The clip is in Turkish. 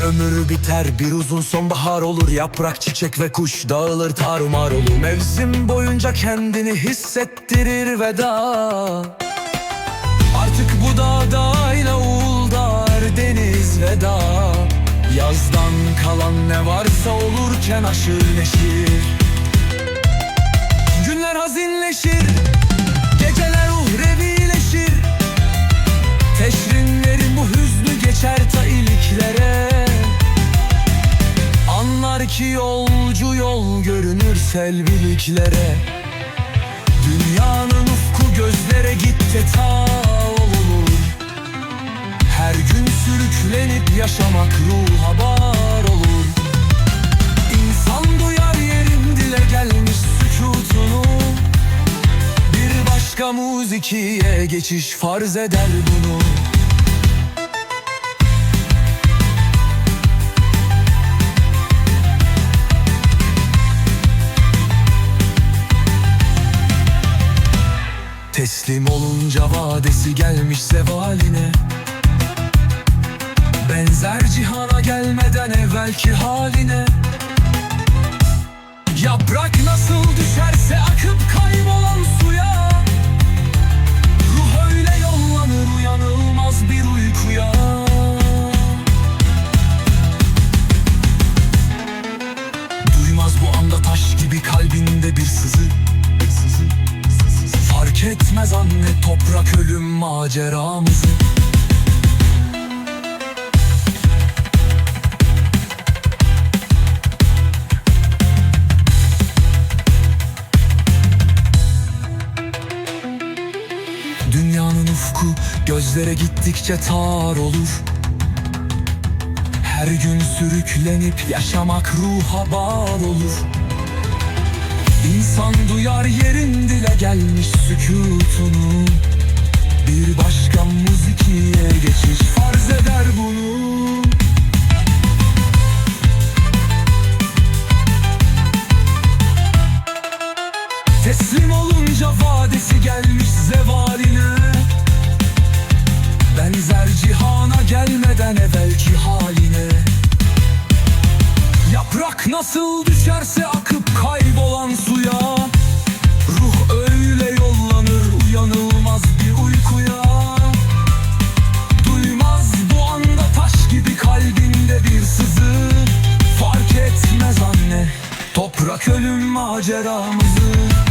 olur biter Bir uzun sonbahar olur. Yaprak çiçek ve kuş dağılır tarumar olur. Mevsim boyunca kendini hissettirir veda. Artık bu dağda aynı Uğuldar deniz veda. Yazdan kalan ne varsa olurken aşır Günler hazinleşir Geceler uhrevileşir. Teşrinlerin bu hüznü geçer ta iliklere Anlar ki yolcu yol görünür selviliklere Dünyanın ufku gözlere gitti ta olur Her gün sürüklenip yaşamak ruha bar olur İnsan duyar yerin dile gelmiş sükutunu. Bir başka muzikiye geçiş farz eder bunu Teslim olunca vadesi gelmiş zevaline. Benzer cihana gelmeden evvelki haline. Yaprak nasıl düşerse akıp kaybolan suya. Ruh öyle yollanır uyanılmaz bir uykuya. Duymaz bu anda taş gibi kalbinde bir sızı. Sızı, sızı. Fark etmez anne toprak ölüm maceramızı. Dünyanın ufku gözlere gittikçe tar olur. Her gün sürüklenip yaşamak ruha bağlı olur İnsan duyar yerin dile gelmiş sükutunu. Bir başka müzikiye geçiş farz eder bunu. Teslim olunca vadesi gelmiş zevaline. Benzer cihana gelmeden evvelki haline. Yaprak nasıl düşerse bir sızı Fark etmez anne. Toprak ölüm maceramızı